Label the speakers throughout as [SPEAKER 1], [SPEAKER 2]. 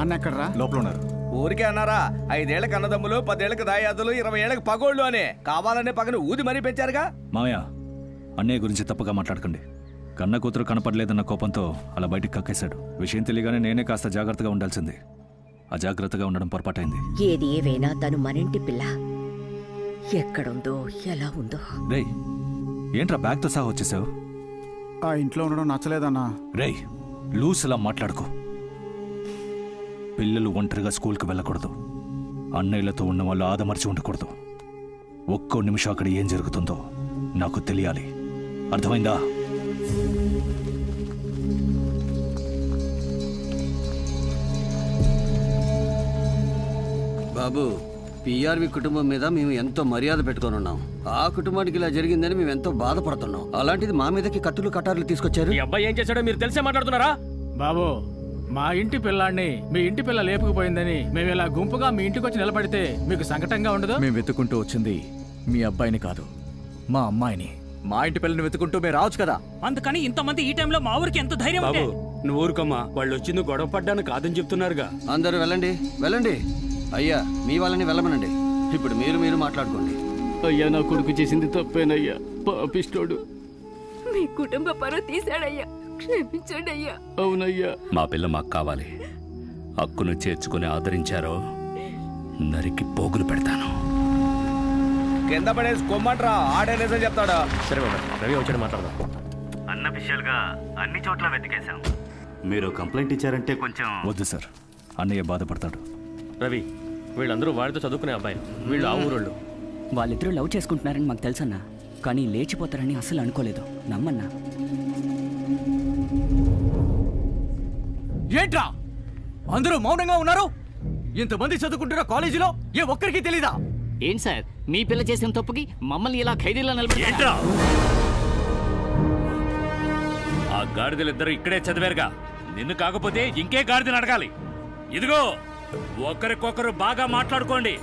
[SPEAKER 1] అన్న ఎక్కడరా?
[SPEAKER 2] లోపల ఉన్నారు
[SPEAKER 3] ఊరికే అన్నారా? ఐదేళ్ళకు అన్నదమ్ములు పదేళ్ళకు దాయాదులు ఇరవై ఏళ్ళకి పగోళ్ళు అని. కావాలనే పగని ఊది మరీ పెంచారుగా?
[SPEAKER 4] మామయ్య అన్నయ్య గురించి తప్పుగా మాట్లాడకండి. కన్న కూతురు కనపడలేదన్న కోపంతో అలా బయటికి కక్కేశాడు. విషయం తెలియగానే నేనే కాస్త జాగ్రత్తగా ఉండాల్సింది. అజాగ్రత్తగా ఉండడం పొరపాటైంది.
[SPEAKER 5] ఏది ఏవైనా తను మనింటి పిల్ల. ఎక్కడుందో ఎలా ఉందో.
[SPEAKER 4] రేయ్ ఏంట్రా బ్యాగ్తో సహా వచ్చేసావు?
[SPEAKER 1] ఆ ఇంట్లో ఉండడం నచ్చలేదన్నా.
[SPEAKER 4] రేయ్ లూస్లా మాట్లాడుకో. పిల్లలు ఒంటరిగా స్కూల్కి వెళ్ళకూడదు. అన్నయ్యలతో ఉన్న వాళ్ళు ఆదమర్చి ఉండకూడదు. ఒక్కో నిమిషం అక్కడ ఏం జరుగుతుందో నాకు తెలియాలి. అర్థమైందా?
[SPEAKER 6] బాబు పిఆర్వి కుటుంబం మీద మేము ఎంతో మర్యాద పెట్టుకొని ఉన్నాం. ఆ కుటుంబానికి ఇలా జరిగిందని మేము ఎంతో బాధపడుతున్నాం. అలాంటిది మా మీదకి కత్తులు కటార్లు తీసుకొచ్చారు?
[SPEAKER 7] అబ్బాయి ఏం చేశాడో మీరు తెలిసే మాట్లాడుతున్నారా?
[SPEAKER 8] బాబు మా ఇంటి పిల్లాడిని మీ ఇంటి పిల్ల లేపుకుపోయిందని మేము ఇలా గుంపుగా మీ ఇంటికి వచ్చి నిలబడితే మీకు సంకటంగా ఉండదు?
[SPEAKER 2] మేము వెతుక్కుంటూ వచ్చింది మీ అబ్బాయిని కాదు మా అమ్మాయిని.
[SPEAKER 9] మా ఇంటి పిల్లని వెతుకుంటూ మీరు రావచ్చు కదా?
[SPEAKER 7] అందుకని ఇంతమంది ఈ టైంలో మా ఊరికి ఎంత ధైర్యం
[SPEAKER 10] బాబు నువ్వు ఊరుకోమ్మా. వాళ్ళు వచ్చింది గొడవ పడ్డానికి కాదని చెప్తున్నారుగా.
[SPEAKER 6] అందరూ వెళ్ళండి వెళ్ళండి. అయ్యా మీ వాళ్ళని వెళ్ళమనండి. ఇప్పుడు మీరు మీరు మాట్లాడుకోండి.
[SPEAKER 8] అయ్యా నా కొడుకు చేసింది తప్పేనయ్యా. పాపిస్తోడు
[SPEAKER 11] మీ కుటుంబ పరువు తీశాడయ్యా. క్షమించండి అయ్యా.
[SPEAKER 8] అవునయ్యా.
[SPEAKER 10] మా పిల్ల మాకు కావాలి. హక్కును చేర్చుకుని ఆదరించారో నరికి పోగులు పెడతాను.
[SPEAKER 3] కింద పడేసి కొమ్మంట్రా ఆడే నిజం చెప్తాడా?
[SPEAKER 7] సరే రవి వచ్చాడు మాట్లాడదాం.
[SPEAKER 12] అన్నఫిషియల్గా అన్ని చోట్ల వెతికేశాం.
[SPEAKER 10] మీరు కంప్లైంట్ ఇచ్చారంటే కొంచెం
[SPEAKER 4] వద్దు సార్. అన్నయ్య బాధపడతాడు.
[SPEAKER 7] రవి వీళ్ళందరూ వాడితో చదువుకునే అబ్బాయి వీళ్ళు ఆ ఊరోళ్ళు.
[SPEAKER 13] వాళ్ళిద్దరూ లవ్ చేసుకుంటున్నారని మాకు తెలుసన్నా. కానీ లేచిపోతారని అసలు అనుకోలేదు. నమ్మన్నా.
[SPEAKER 9] ఏంట్రా? అందరూ మౌనంగా ఉన్నారు? ఇంతమంది చదువుకుంటున్న కాలేజీలో ఏ ఒక్కరికి తెలీదా?
[SPEAKER 13] ఏం సార్? మీ పిల్ల చేసిన తప్పుకి మమ్మల్ని ఇలా ఖైదీలో నిలబడి
[SPEAKER 10] ఆ గాడిదలిద్దరూ ఇక్కడే చదివారుగా. నిన్ను కాకపోతే ఇంకే గాడిదని అడగాలి. ఇదిగో ఒకరికొకరు బాగా మాట్లాడుకోండి.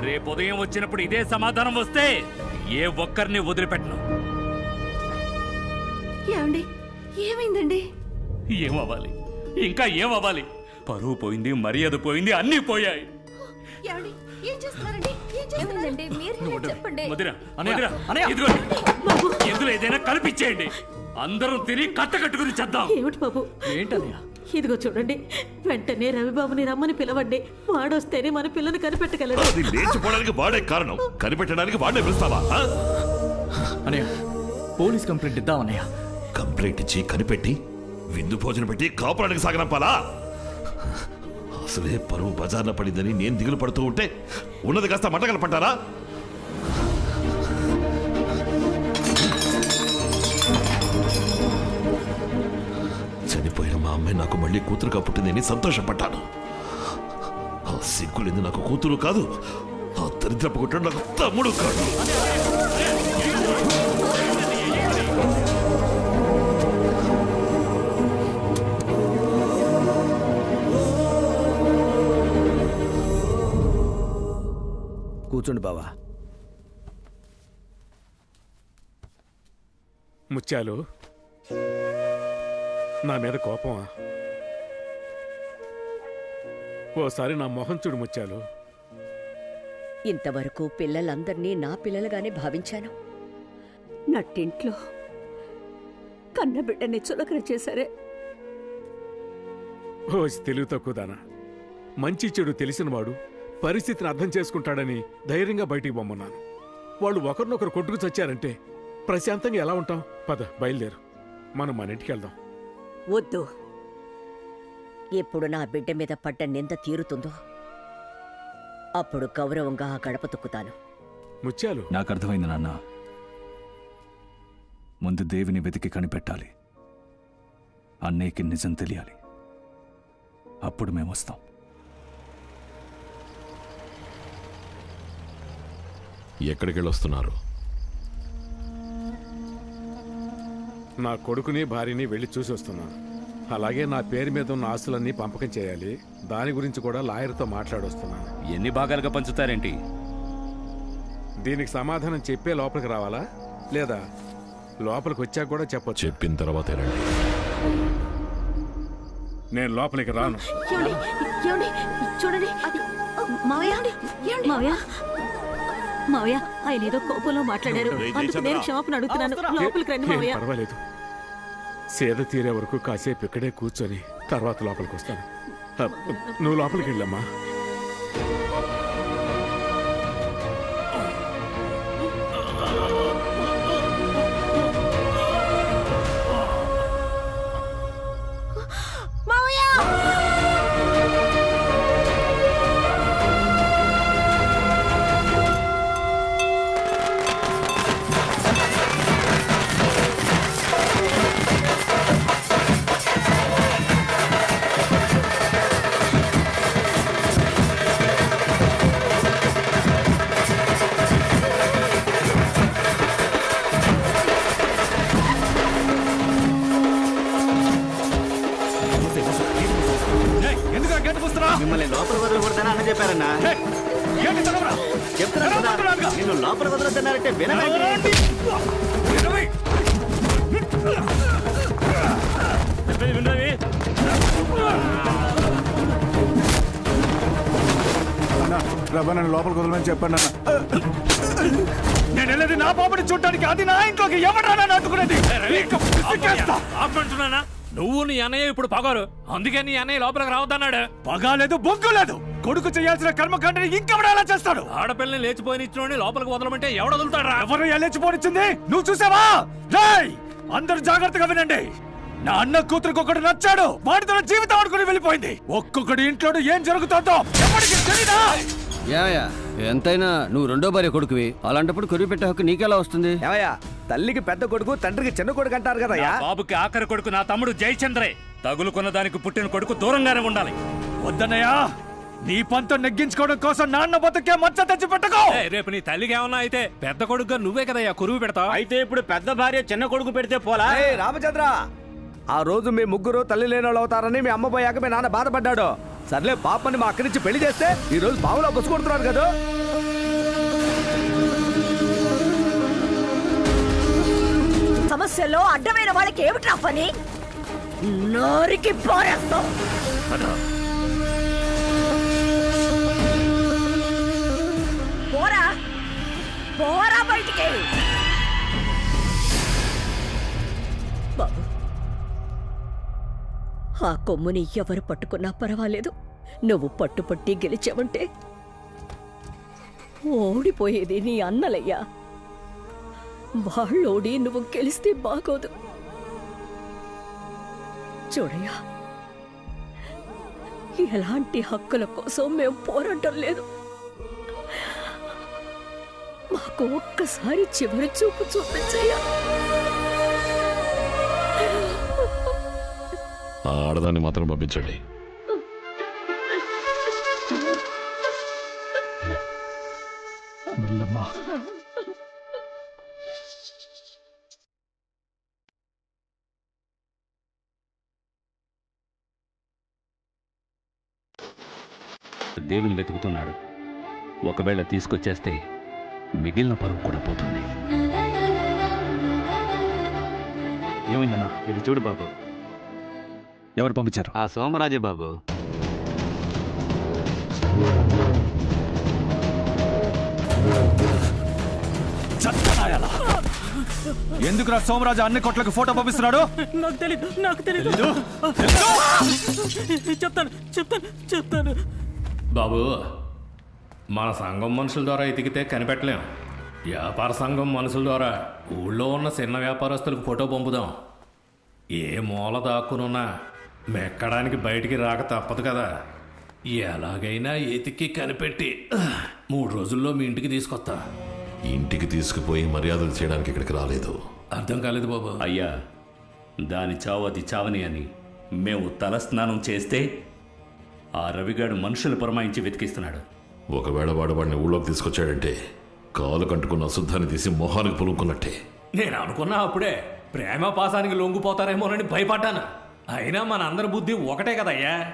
[SPEAKER 10] రేపు ఉదయం వచ్చినప్పుడు ఇదే సమాధానం వస్తే ఏ ఒక్కరిని వదిలిపెట్టను.
[SPEAKER 11] ఏమండి? ఏమైందండి?
[SPEAKER 10] ఏమవ్వాలి? ఇంకా ఏమవ్వాలి? పరువు పోయింది మర్యాద పోయింది అన్నీ పోయాయి.
[SPEAKER 11] ఏమండి? ఏం చేస్తున్నారండి? ఏం చేస్తున్నారండి మీరు చెప్పండి.
[SPEAKER 10] ముదిరా
[SPEAKER 9] అన్నయ్య,
[SPEAKER 10] ముదిరా
[SPEAKER 9] అన్నయ్య.
[SPEAKER 10] ఇదిగోండి ఇందులో ఏదైనా కల్పించేయండి అందరం తిని కట్ట కట్టుకుని చేద్దాం.
[SPEAKER 11] ఏమిటి బాబు?
[SPEAKER 9] ఏంటన్నయ్య?
[SPEAKER 11] ఇదిగో చూడండి. వెంటనే రవిబాబుని రమ్మని పిలవండి. వాడొస్తేనే మన పిల్లని కనిపెట్టగలడు.
[SPEAKER 14] అది లేచిపోవడానికి వాడే కారణం. కనిపెట్టడానికి వాడే పిలుస్తావా?
[SPEAKER 9] అన్నయ్య పోలీస్ కంప్లైంట్ ఇద్దాం అన్నయ్య
[SPEAKER 14] కంప్లైంట్ ఇచ్చి కనిపెట్టి విందు భోజనం పెట్టి కాపురానికి సాగనంపాలా? అసలే పరువు బజార్న పడిందని నేను దిగులు పడుతూ ఉంటే ఉన్నది కాస్త మంటగల పట్టారా చనిపోయిన మా అమ్మాయి నాకు మళ్ళీ కూతురుగా పుట్టిందని సంతోషపడ్డాను. ఆ సిగ్గులేంది నాకు కూతురు కాదు ఆ దరిద్రపు నాకు తమ్ముడు కాదు.
[SPEAKER 3] కూర్చోండి బావా.
[SPEAKER 15] ముత్యాలు నా మీద కోపమా? ఓసారి నా మొహం చూడు ముత్యాలు.
[SPEAKER 5] ఇంతవరకు పిల్లలందర్నీ నా పిల్లలుగానే భావించాను.
[SPEAKER 11] నట్టింట్లో కన్న బిడ్డని చులకన చేశారే.
[SPEAKER 15] ఓ తెలివి తక్కువదానా మంచి చెడు తెలిసినవాడు పరిస్థితిని అర్థం చేసుకుంటాడని ధైర్యంగా బయటికి పొమ్మన్నాను వాళ్ళు ఒకరినొకరు కొట్టుకు చచ్చారంటే ప్రశాంతంగా ఎలా ఉంటాం పద బయలుదేరు. మనం మన ఇంటికి వెళ్దాం.
[SPEAKER 5] వద్దు. ఎప్పుడు నా బిడ్డ మీద పడ్డ నింద తీరుతుందో అప్పుడు గౌరవంగా ఆ గడప తొక్కుతాను.
[SPEAKER 15] ముత్యాలు.
[SPEAKER 4] నాకు అర్థమైంది నాన్న. ముందు దేవిని వెతికి కనిపెట్టాలి. అన్నయ్యకి నిజం తెలియాలి. అప్పుడు మేము వస్తాం
[SPEAKER 14] ఎక్కడికి వెళ్ళొస్తున్నారు?
[SPEAKER 15] నా కొడుకుని భార్యని వెళ్ళి చూసి వస్తున్నాను. అలాగే నా పేరు మీద ఉన్న ఆస్తులన్నీ పంపకం చేయాలి. దాని గురించి కూడా లాయర్తో మాట్లాడొస్తున్నాను.
[SPEAKER 10] ఎన్ని భాగాలుగా పంచుతారేంటి?
[SPEAKER 15] దీనికి సమాధానం చెప్పే లోపలికి రావాలా? లేదా లోపలికి వచ్చాక కూడా చెప్పొచ్చు?
[SPEAKER 14] చెప్పిన తర్వాతే రండి.
[SPEAKER 15] నేను లోపలికి రాను.
[SPEAKER 11] చూడండి అది మావయ్య మావయ్య? మావయ్య ఆయన ఏదో కోపంలో మాట్లాడారు. అందుకు నేను క్షమాపణ అడుగుతున్నాను. లోపలికి రండి మావయ్య.
[SPEAKER 15] పర్వాలేదు. సేద తీరే వరకు కాసేపు ఇక్కడే కూర్చొని తర్వాత లోపలికి వస్తాను. నువ్వు లోపలికి వెళ్ళమ్మా.
[SPEAKER 6] చెప్పారన్నా? చెప్తున్నా కదా నిన్ను లోపల వదలొద్దన్నారంటే వినవేంటి
[SPEAKER 1] అన్న ప్రభా నన్ను లోపలికి వదలమని చెప్పండి అన్న.
[SPEAKER 9] నేను వెళ్ళేది నా పాపని చూడటానికి అది నా ఇంట్లోకి నాటుకునేది?
[SPEAKER 10] ఆపమంటున్నానా? నువ్వు నీ అన్నయ్య ఇప్పుడు పగారు. అందుకే నీ అన్నయ్య లోపలికి రావద్దన్నాడు.
[SPEAKER 9] పగాలేదు బొగ్గు లేదు. కొడుకు చేయాల్సిన కర్మకాండని ఇంకెవడు ఎలా చేస్తాడు?
[SPEAKER 10] ఆడపిల్లని లేచిపోయిన ఇచ్చిన లోపలికి వదలమంటే ఎవడ వదులుతాడా
[SPEAKER 9] ఎవరు ఎల్లేచిపోనిచ్చింది నువ్వు చూసావా? రేయ్! అందరూ జాగ్రత్తగా వినండి. నా అన్న కూతురికి ఒకడు నచ్చాడు. వాడితో జీవితం ఆడుకుని వెళ్ళిపోయింది. ఒక్కొక్కడి ఇంట్లో ఏం జరుగుతుందో ఎవరికి తెలీదా?
[SPEAKER 6] యాయా ఎంతైనా నువ్వు రెండో భార్య కొడుకువి. అలాంటప్పుడు కొరివి పెట్టే హక్కు నీకెలా వస్తుంది?
[SPEAKER 3] ఏమయ్యా తల్లికి పెద్ద కొడుకు తండ్రికి చిన్న కొడుకు అంటారు కదయ్యా
[SPEAKER 10] నా బాబుకి ఆఖరి కొడుకు నా తమ్ముడు జయచంద్రే. తగులుకున్న దానికి పుట్టిన కొడుకు దూరంగానే ఉండాలి.
[SPEAKER 9] వద్దన్నయ్యా. నీ పంతం నెగ్గించుకోవడం కోసం నాన్న బతుకే మచ్చ తెచ్చి పెట్టుకో
[SPEAKER 10] ఏయ్, రేపు నీ తల్లికి ఏమన్నా అయితే పెద్ద కొడుకుగా నువ్వే కదయ్యా కురువు పెడతావు?
[SPEAKER 6] అయితే ఇప్పుడు పెద్ద భార్య చిన్న కొడుకు పెడితే పోలా?
[SPEAKER 3] ఏయ్, రామచంద్ర! ఆ రోజు మీ ముగ్గురు తల్లి లేని వాళ్ళు అవుతారని మీ అమ్మ పోయాక మీ నాన్న బాధపడ్డాడు. సర్లే పాపని మా అక్కడిచ్చి పెళ్ళి చేస్తే ఈ రోజు బావులో బుసుకొడుతున్నారు కదా?
[SPEAKER 5] సమస్యలో అడ్డమైన వాళ్ళకి ఏమిట్రా పని నోరికి పోరేస్తాం పోరా బయటికి. బాబు ఆ కొమ్ముని ఎవరు పట్టుకున్నా పర్వాలేదు. నువ్వు పట్టుపట్టి గెలిచావంటే ఓడిపోయేది నీ అన్నలయ్యా. వాళ్ళోడి నువ్వు గెలిస్తే బాగోదు. చూడయ్యా ఎలాంటి హక్కుల కోసం మేము పోరాటం లేదు. మాకు ఒక్కసారి చివరి చూపు చూపించయ్యా.
[SPEAKER 14] ఆ ఆడదాన్ని మాత్రం పంపించండి.
[SPEAKER 10] దేవుని వెతుకుతున్నాడు. ఒకవేళ తీసుకొచ్చేస్తే మిగిలిన పరువు కూడా పోతుంది.
[SPEAKER 4] ఏమైందన్నా?
[SPEAKER 6] ఇది చూడు బాబు.
[SPEAKER 4] ఎవరు పంపించారు?
[SPEAKER 6] ఆ సోమరాజే బాబు.
[SPEAKER 9] ఎందుకురా సోమరాజు అన్ని కొట్లకు ఫోటో పంపిస్తున్నాడు?
[SPEAKER 8] నాకు తెలీదు నాకు తెలీదు? చెప్తాను చెప్తాను చెప్తాను.
[SPEAKER 7] బాబు మన సంఘం మనుషుల ద్వారా ఎతికితే కనిపెట్టలేం. వ్యాపార సంఘం మనుషుల ద్వారా ఊళ్ళో ఉన్న చిన్న వ్యాపారస్తులకు ఫోటో పంపుదాం. ఏ మూల దాక్కునున్నా మెక్కడానికి బయటికి రాక తప్పదు కదా. ఎలాగైనా ఎతికి కనిపెట్టి మూడు రోజుల్లో మీ ఇంటికి తీసుకొస్తా.
[SPEAKER 14] ఇంటికి తీసుకుపోయి మర్యాదలు చేయడానికి ఇక్కడికి రాలేదు.
[SPEAKER 7] అర్థం కాలేదు బాబు.
[SPEAKER 10] అయ్యా దాని చావు అది చావని అని మేము తలస్నానం చేస్తే ఆ రవిగాడు మనుషులు పురమాయించి వెతికిస్తున్నాడు.
[SPEAKER 14] ఒకవేళ వాడు వాడిని ఊళ్ళోకి తీసుకొచ్చాడంటే కాలు కంటుకున్న అశుద్ధాన్ని తీసి మొహానికి పులుముకున్నట్టే
[SPEAKER 7] నేను అనుకున్నా అప్పుడే ప్రేమ పాసానికి లొంగిపోతారేమోనని భయపడ్డాను. అయినా మన అందరి బుద్ధి ఒకటే కదయ్యా.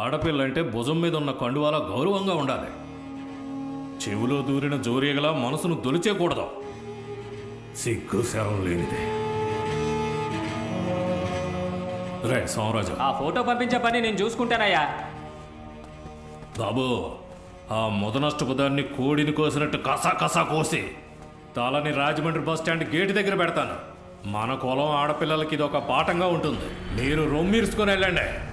[SPEAKER 7] ఆడపిల్లంటే భుజం మీద ఉన్న కండువాల గౌరవంగా ఉండాలి. చెవిలో దూరిన జోరీగలా మనసును దొలిచేకూడదు. సిగ్గు శరం లేనిదే.
[SPEAKER 10] రే సోమరాజు.
[SPEAKER 11] ఆ ఫోటో పంపించే పని నేను చూసుకుంటానయ్యా.
[SPEAKER 10] బాబు ఆ మొదనష్టపుదాన్ని కోడిని కోసినట్టు కసా కసా కోసి తలని రాజమండ్రి బస్ స్టాండ్ గేటు దగ్గర పెడతాను. మన కులం ఆడపిల్లలకి ఇది ఒక పాఠంగా ఉంటుంది. మీరు రొమ్మిర్చుకొని వెళ్ళండి.